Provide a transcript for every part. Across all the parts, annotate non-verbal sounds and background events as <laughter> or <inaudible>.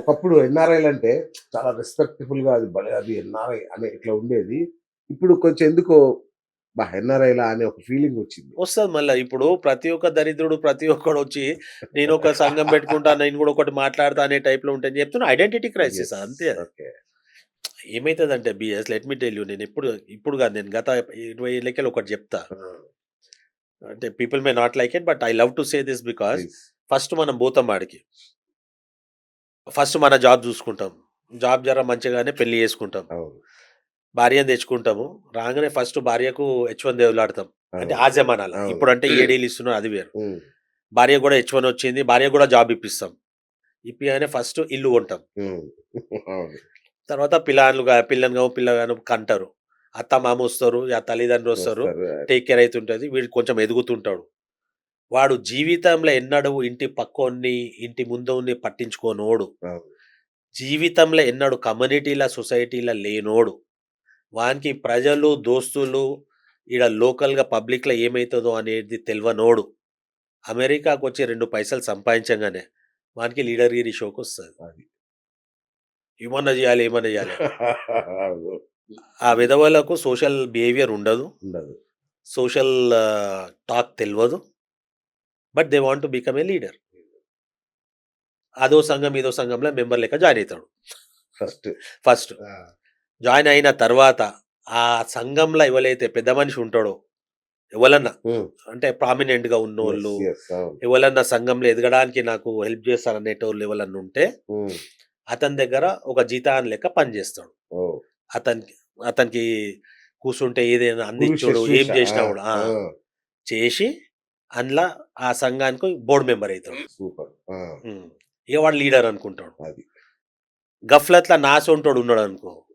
ఒకప్పుడు ఎన్ఆర్ఐలు అంటే చాలా రెస్పెక్టబుల్గా అది భలే అది ఎన్ఆర్ఐ అనే ఇట్లా ఉండేది. ఇప్పుడు కొంచెం ఎందుకో బా ఎన్ఆర్ఐలా అనే ఒక ఫీలింగ్ వచ్చింది. వస్తుంది మళ్ళీ. ఇప్పుడు ప్రతి ఒక్క దరిద్రుడు ప్రతి ఒక్కడు వచ్చి నేను ఒక సంఘం పెట్టుకుంటా నేను కూడా ఒకటి మాట్లాడతా అనే టైప్లో ఉంటాను చెప్తున్నా. ఐడెంటిటీ క్రైసిస్ అంతే. ఓకే. ఏమైతుందంటే బిఎస్ లెట్ మీ టెల్ యూ నేను ఎప్పుడు ఇప్పుడు కాదు నేను గత ఇరవై ఏళ్ళకెళ్ళి ఒకటి చెప్తా. అంటే people may not like it but I love to say this because first మనం పోతాం వాడికి ఫస్ట్ మన జాబ్ చూసుకుంటాం. జాబ్ జర మంచిగానే పెళ్ళి చేసుకుంటాం. భార్యను తెచ్చుకుంటాము. రాగానే ఫస్ట్ భార్యకు హెచ్ వన్ దేవులాడతాం. అంటే ఆ జమానాలు అవును. ఇప్పుడు అంటే ఏడేళ్ళు ఇస్తున్నారు అది వేరు. భార్య కూడా హెచ్ వన్ వచ్చింది భార్య కూడా జాబ్ ఇప్పిస్తాం. ఇప్పిగానే ఫస్ట్ ఇల్లు కొంటాం. తర్వాత పిల్లలు పిల్లని పిల్లగాను కంటారు. అత్త మామ వస్తారు ఆ తల్లిదండ్రులు వస్తారు. వస్తారు. టేక్ కేర్ అవుతుంటది వీడు కొంచెం ఎదుగుతుంటాడు. వాడు జీవితంలో ఎన్నడూ ఇంటి పక్కోన్ని ఇంటి ముందుని పట్టించుకోనోడు. అవును. జీవితంలో ఎన్నడు కమ్యూనిటీల సొసైటీల లేనోడు. వానికి ప్రజలు దోస్తులు ఈడ లోకల్గా పబ్లిక్లో ఏమవుతుందో అనేది తెలియనోడు అమెరికాకు వచ్చి రెండు పైసలు సంపాదించగానే వానికి లీడర్ గిరి షోకి వస్తుంది అది. ఏమన్నా చేయాలి ఏమన్నా <laughs> చేయాలి. అవును. ఆ విధవలకు సోషల్ బిహేవియర్ ఉండదు. ఉండదు. సోషల్ టాక్ తెలియదు but they want to become a leader. అదో సంఘం ఇదో సంఘంలో మెంబర్ లెక్క జాయిన్ అవుతాడు ఫస్ట్. ఫస్ట్. జాయిన్ అయిన తర్వాత ఆ సంఘంలో ఎవరైతే పెద్ద మనిషి ఉంటాడో ఎవరన్నా అంటే ప్రామినెంట్గా ఉన్నోళ్ళు ఎవరన్నా సంఘంలో ఎదగడానికి నాకు హెల్ప్ చేస్తారు అనేటోళ్ళు ఎవరన్నా ఉంటే అతని దగ్గర ఒక జీతాన్ లెక్క పనిచేస్తాడు. అతనికి అతనికి కూర్చుంటే ఏదైనా అందించుడు ఏం చేసినా కూడా చేసి అందులో ఆ సంఘానికి బోర్డు మెంబర్ అవుతాడు సూపర్. ఉమ్. ఇక వాడు లీడర్ అనుకుంటాడు. అది. గఫ్లత్లా నా సొంటోడు ఉన్నాడు అనుకో.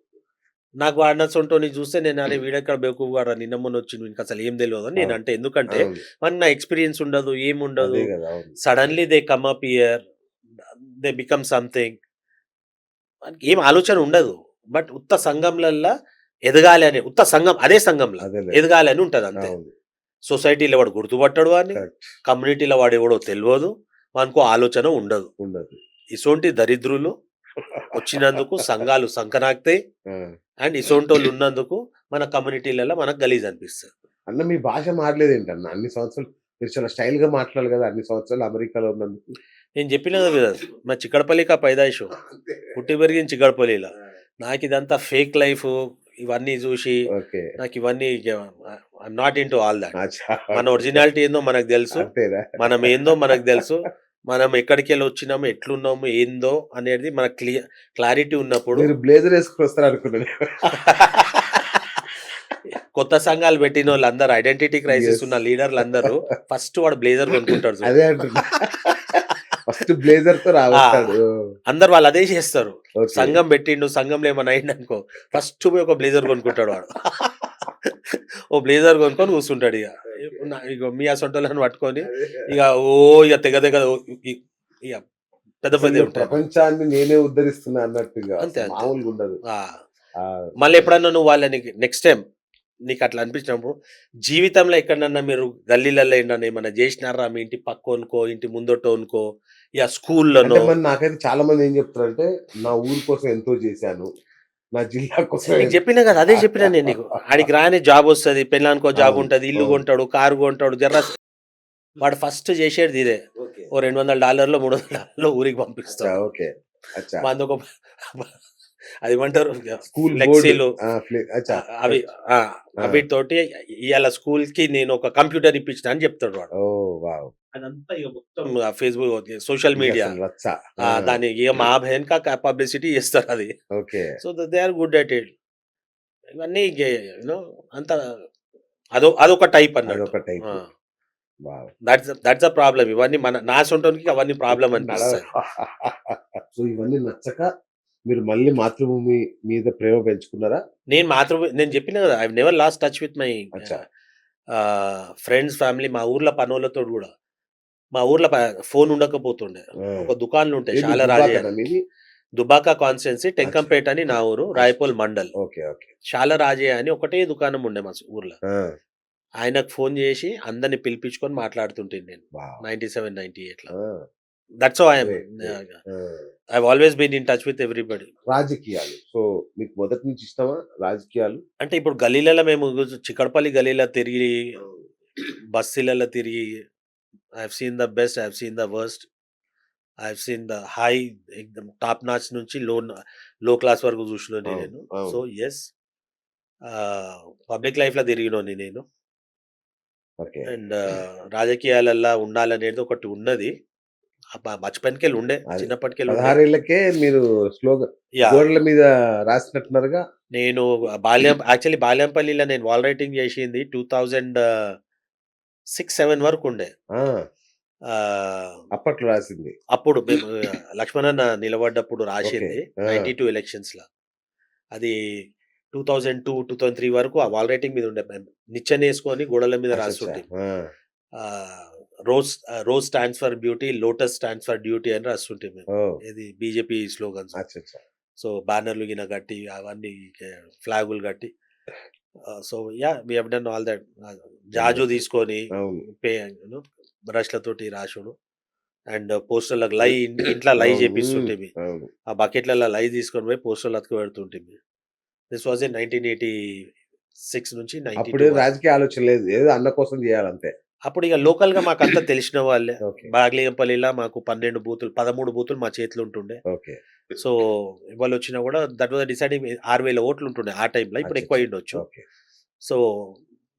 నాకు వాడిన సొంటోని చూస్తే నేను అరే వీడెక్కడ బేకూఫ్ వాడు నిన్న మొన్న వచ్చి నీకు అసలు ఏం తెలియదు అని నేను అంటే ఎందుకంటే అవును. నా ఎక్స్పీరియన్స్ ఉండదు ఏం ఉండదు. అదే కదా అవును. Suddenly they come up year they become something. మనకి ఏం ఆలోచన ఉండదు. బట్ ఉత్త సంఘంలల్లా ఎదగాలి అని ఉత్త సంఘం అదే సంఘంలో అదేలే. ఎదగాలి అని ఉంటుంది అంతే. అవును. సొసైటీలో వాడు గుర్తుపట్టడు వాడిని. కమ్యూనిటీలో వాడు ఎవడో తెలియదు వానికో ఆలోచన ఉండదు. ఉండదు. ఇసోంటి దరిద్రులు వచ్చినందుకు సంఘాలు సంకనాక్తాయి. అండ్ ఇసోంటోళ్ళు ఉన్నందుకు మన కమ్యూనిటీలలో మనకు గలీజ్ అనిపిస్తుంది. అన్న మీ భాష మారలేదు ఏంటన్న అన్ని సంవత్సరాలు మీరు చాలా స్టైల్గా మాట్లాడాలి కదా అన్ని సంవత్సరాలు అమెరికాలో ఉన్నందుకు. నేను చెప్పిన కదా మా చిక్కడపల్లిక పైదాయిషు పుట్టి పెరిగిన చిక్కడపల్లిలో. నాకు ఇదంతా ఫేక్ లైఫ్ ఇవన్నీ చూసి నాకు ఇవన్నీ not into all that. మన ఒరిజినాలిటీ ఏందో మనకు తెలుసు. మనం ఏందో మనకు తెలుసు. మనం ఎక్కడికి వెళ్ళి వచ్చినాము ఎట్లున్నాము ఏందో అనేది మనకు క్లియర్ క్లారిటీ ఉన్నప్పుడు మీరు బ్లేజర్ వేసుకుని వస్తారు అనుకున్నాను. కొత్త సంఘాలు పెట్టిన వాళ్ళందరూ ఐడెంటిటీ క్రైసిస్. ఉన్న లీడర్లు అందరూ ఫస్ట్ వాడు బ్లేజర్ కొనుక్కుంటారు చూడు. అదే ఫస్ట్ బ్లేజర్తో రావస్తాడు అందరు వాళ్ళు అదే చేస్తారు. సంఘం పెట్టిండు సంఘంలో ఏమైనా అయింది అనుకో ఫస్ట్ పోయి ఒక బ్లేజర్ కొనుక్కుంటాడు వాడు. ఓ బ్లేజర్ కొనుక్కొని కూర్చుంటాడు ఇక. ఇక మీ అసొంటోళ్ళని పట్టుకొని ఇక ఓ ఇక తెగ తెగ ఇక పెద్ద పెద్ద ప్రపంచాన్ని నేనే ఉద్ధరిస్తున్నా అన్నట్టుగా అంతే, అంతే. మామూలుగా ఉండదు ఆ, ఆ, మళ్ళీ ఎప్పుడన్నా నువ్వు వాళ్ళని నెక్స్ట్ టైం నీకు అట్లా అనిపించినప్పుడు జీవితంలో ఎక్కడన్నా మీరు గల్లీలలో ఏంటన్నా ఏమన్నా చేసినారా? మీ ఇంటి పక్కోనుకో ఇంటి ముందటోనుకో ఇక స్కూల్లోనో? అంటే మరి నాకైతే చాలా మంది ఏం చెప్తారంటే నా ఊరి కోసం ఎంతో చేశాను. నా జిల్లా కోసం చెప్పినా కదా అదే చెప్పినా నేను నీకు. <laughs> ఆడికి రాని జాబ్ వస్తుంది పెళ్ళానికో జాబ్ ఉంటది ఇల్లు. కొంటాడు కారు కొంటాడు జర్ర వాడు ఫస్ట్ చేసేది ఇదే. ఓ రెండు వందల డాలర్లు మూడు వందల డాలర్లు ఊరికి పంపిస్తాడు. ఓకే. అచ్చా. మంది ఒక అది ఏమంటారు స్కూల్ అచ్చా. అవి ఆ, అవితోటి ఇవాళ స్కూల్కి నేను ఒక కంప్యూటర్ ఇప్పించిన అని చెప్తాడు వాడు. Oh wow. అదంతా ఇక మొత్తం ఫేస్బుక్ సోషల్ మీడియా. దాని ఇక మా భయన్క పబ్లిసిటీ చేస్తారు అది. Okay. So they are good at it. ఇవన్నీ యూనో అంత అదో అదొక type wow. That's that's a problem ఇవన్నీ మన నా సొంటానికి అవన్నీ ప్రాబ్లం అనిపిస్తాయి. <laughs> సో ఇవన్నీ నచ్చక మీరు మళ్ళీ మాతృభూమి మీద ప్రేమ పెంచుకున్నారా? నేను మాత్రం నేను చెప్పిన కదా I never lost touch with my. Friends family మా ఊర్లో పనులతో కూడా. మా ఊర్లో ఫోన్ ఉండకపోతుండే. ఒక దుకాన్లు ఉంటాయి చాలా రాజే దుబాకా కాన్స్టెన్సీ టెంకంపేట అని నా ఊరు రాయపోల్ మండల్. Okay okay. చాలా రాజే అని ఒకటే దుకాణం ఉండే మా ఊర్లో. ఆయనకు ఫోన్ చేసి అందరిని పిలిపించుకొని మాట్లాడుతుంటే నేను. నైన్టీ సెవెన్ నైన్టీ ఎయిట్లో that's I'm I always been in touch with everybody రాజకీయాలు. సో మీకు మొదటి నుంచి ఇష్టమా రాజకీయాలు? అంటే ఇప్పుడు గలీలలో మేము చిక్కడపల్లి గలీలో తిరిగి బస్సీలలో తిరిగి I seen the best I seen the worst I seen the high ఎక్దమ్ top notch నుంచి లో లో క్లాస్ వరకు చూసినోని అవును, నేను. సో ఎస్ పబ్లిక్ లైఫ్లో తిరిగినోని నేను. ఓకే. అండ్ రాజకీయాలల్లో ఉండాలనేది ఒకటి ఉన్నది. బచ్పన్కెళ్ళి ఉండే చిన్నప్పటికెళ్ళి ఉండే. పదహారేళ్ళకే మీరు స్లోగా గోడల మీద రాసినట్టున్నారుగా? నేను బాల్యం యాక్చువల్లీ బాల్యంపల్లిలో నేను వాల్ రైటింగ్ చేసింది టూ థౌజండ్ సిక్స్ సెవెన్ వరకు ఉండే అప్పట్లో రాసింది. అప్పుడు మేము లక్ష్మణన్న నిలబడ్డప్పుడు రాసింది. నైన్టీ టూ ఎలక్షన్స్లో అది two thousand two two thousand three వరకు ఆ వాల్ రైటింగ్ మీద ఉండే. మేము నిచ్చెన వేసుకొని గోడల మీద రాస్తుంటే rose rose stands for beauty lotus stands for duty అని రాస్తుంటే మేము. ఇది బీజేపీ స్లోగన్స్. సో బ్యానర్లు గిన కట్టి అవన్నీ ఫ్లాగులు కట్టి. So ya we have done all that జాజు తీసుకొని పే బ్రష్లతోటి రాసుడు. అండ్ పోస్టర్లకు లై <coughs> ఇంట్లో లై చేపిస్తుంటే ఆ బకెట్లలో లై తీసుకొని పోయి పోస్టర్లు అతుకు పెడుతుంటే this was in nineteen eighty six నుంచి అప్పుడే రాజకీయ ఆలోచన లేదు. ఏదో అన్న కోసం చేయాలంతే. అప్పుడు ఇక లోకల్గా మాకు అంతా <coughs> తెలిసిన వాళ్ళే. ఓకే. బాగ్లియంపల్లిలో మాకు పన్నెండు బూతులు పదమూడు బూతులు మా చేతిలో ఉంటుండే. ఓకే. సో వాళ్ళు వచ్చినా కూడా దట్ వాజ్ డిసైడింగ్ ఆరు వేల ఓట్లు ఉంటుండే ఆ టైంలో. ఇప్పుడు ఎక్కువ ఉండొచ్చు ఓకే. సో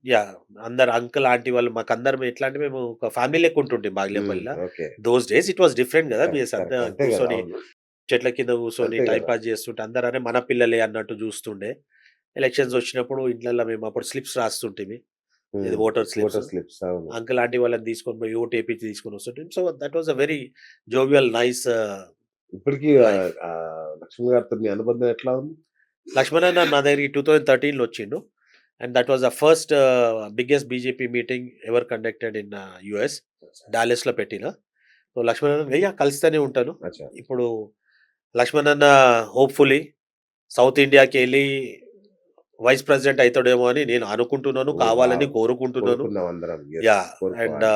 యా అందరు అంకుల్ ఆంటీ వాళ్ళు మాకు అందరం ఎట్లా అంటే మేము ఒక ఫ్యామిలీ లెక్క ఉంటుండే బాగ్లియంపల్లిలో. Okay. Those days it was different కదా బిఎస్ కరెక్ట్, అంతా అంతే కదా, కూర్చొని అవును. చెట్ల కింద కూర్చొని అంతే టైం కదా. పాస్ చేస్తుంటే అందరూ అరే మన పిల్లలే అన్నట్టు చూస్తుండే. ఎలక్షన్స్ వచ్చినప్పుడు ఇంట్లో మేము అప్పుడు స్లిప్స్ రాస్తుంటే ఓటర్ స్లిప్స్ అంకుల్ ఆంటీ వాళ్ళని తీసుకొని పోయి ఓటు వేపించి తీసుకొని వస్తుంటే so that was a very jovial nice ఇప్పటికీ లక్ష్మణ్ గారితో మీ అనుబంధం ఎట్లా ఉంది? లక్ష్మణ్ నా దగ్గరికి టూ థౌజండ్ థర్టీన్లో వచ్చిండు. And that was the first biggest BJP meeting ever conducted in US డాలెస్లో పెట్టిన. సో లక్ష్మణ్ అయ్యా కలుస్తూనే ఉంటాను. అచ్చా. ఇప్పుడు లక్ష్మణ్ అన్న హోప్ఫుల్లీ సౌత్ ఇండియాకి వెళ్ళి వైస్ ప్రెసిడెంట్ అవుతాడేమో అని నేను అనుకుంటున్నాను కావాలని. కోరుకుంటున్నాను ya. And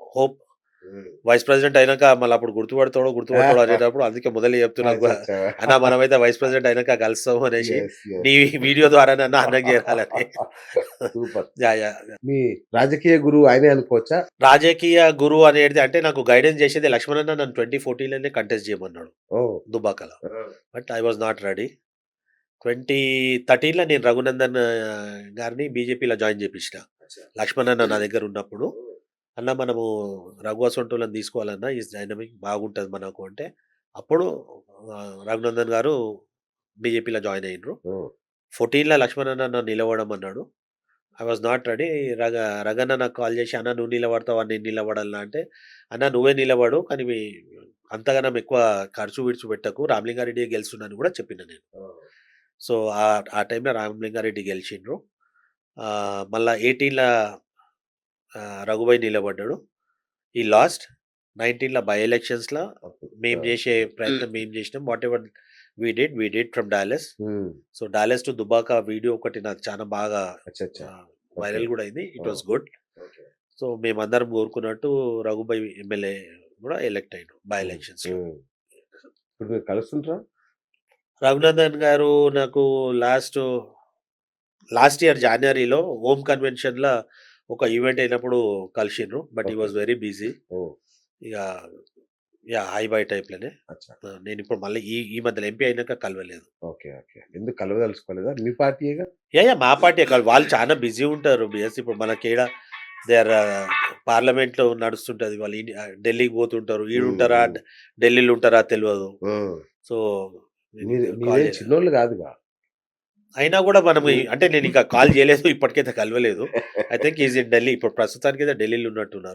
hope um. Vice president అయినాక మళ్ళీ అప్పుడు గుర్తుపడతాడో గుర్తుపడతాడో <laughs> అనేటప్పుడు అందుకే మొదలు చెప్తున్నా అచ్చా, అచ్చా. అన్న మనమైతే వైస్ ప్రెసిడెంట్ అయినాక కలుస్తాము అనేసి. నీ వీడియో ద్వారా నన్ను అన్నం చేయాలని సూపర్ <laughs> యా, యా. మీ రాజకీయ గురువు ఆయనే అనుకోవచ్చా రాజకీయ గురువు అనేది అంటే నాకు గైడెన్స్ చేసేది లక్ష్మణ్ అన్న నన్ను ట్వంటీ ఫోర్టీన్లోనే కంటెస్ట్ చేయమన్నాడు దుబాకలో but I was not ready twenty థర్టీన్లో నేను రఘునందన్ గారిని బీజేపీలో జాయిన్ చేపించిన. లక్ష్మణ్ అన్న నా దగ్గర ఉన్నప్పుడు. అన్న మనము రఘు అసొంటోళ్ళని తీసుకోవాలన్నా ఈ డైనమిక్ బాగుంటుంది మనకు అంటే అప్పుడు రఘునందన్ గారు బీజేపీలో జాయిన్ అయినరు. ఫోర్టీన్లో లక్ష్మణ్ అన్న నన్ను నిలవడం అన్నాడు. I was not ready. రగ రగన్న నాకు కాల్ చేసి అన్న నువ్వు నిలబడతావా? నేను నిలబడాలన్నా అంటే అన్న నువ్వే నిలబడు. కానీ అంతగానం ఎక్కువ ఖర్చు విడిచి పెట్టకు. రామలింగారెడ్డి గెలుస్తున్నాను కూడా చెప్పిన నేను. సో ఆ ఆ టైంలో రామలింగారెడ్డి గెలిచిండ్రు. ఆ, మళ్ళా ఎయిటీన్లో రఘుబాయ్ నిలబడ్డాడు. ఈ లాస్ట్ నైన్టీన్లో బై ఎలక్షన్స్లో మేము చేసే ప్రయత్నం మేము చేసినాం. Whatever we did we did from Dallas. Um, so Dallas to Dubbaka video ఒకటి నాకు చాలా బాగా అచ్చా అచ్చా వైరల్ కూడా అయింది. It was good. Okay. So మేమందరం కోరుకున్నట్టు రఘుబాయ్ ఎమ్మెల్యే కూడా ఎలక్ట్ అయ్యాడు బై ఎలక్షన్స్ ఉమ్. ఇప్పుడు మీరు కలుస్తుంటారా? రఘునందన్ గారు నాకు లాస్ట్ లాస్ట్ ఇయర్ జనవరిలో హోమ్ కన్వెన్షన్లో ఒక ఈవెంట్ అయినప్పుడు కలిసిండ్రు but he. Was very busy. ఇక యా హై బై టైప్లోనే నేను ఇప్పుడు మళ్ళీ ఈ ఈ మధ్యలో ఎంపీ అయినాక కలవలేదు. Okay okay. ఎందుకు కలవదలుచుకోలేదా? మీ పార్టీగా యా యా మా పార్టీ కాదు. వాళ్ళు చాలా బిజీ ఉంటారు. బిఎస్ ఇప్పుడు మనకేడ దే ఆర్ పార్లమెంట్లో నడుస్తుంటది. వాళ్ళు ఢిల్లీకి పోతుంటారు. ఈడు ఉంటారా ఢిల్లీలో ఉంటారా? తెలియదు సో మీరేం చిన్నోళ్ళు కాదుగా. అయినా కూడా మనం అంటే నేను ఇంకా కాల్ చేయలేదు ఇప్పటికైతే కలవలేదు. I think is in Delhi ఇప్పుడు ప్రస్తుతానికి అయితే ఢిల్లీలో ఉన్నట్టున్నారు.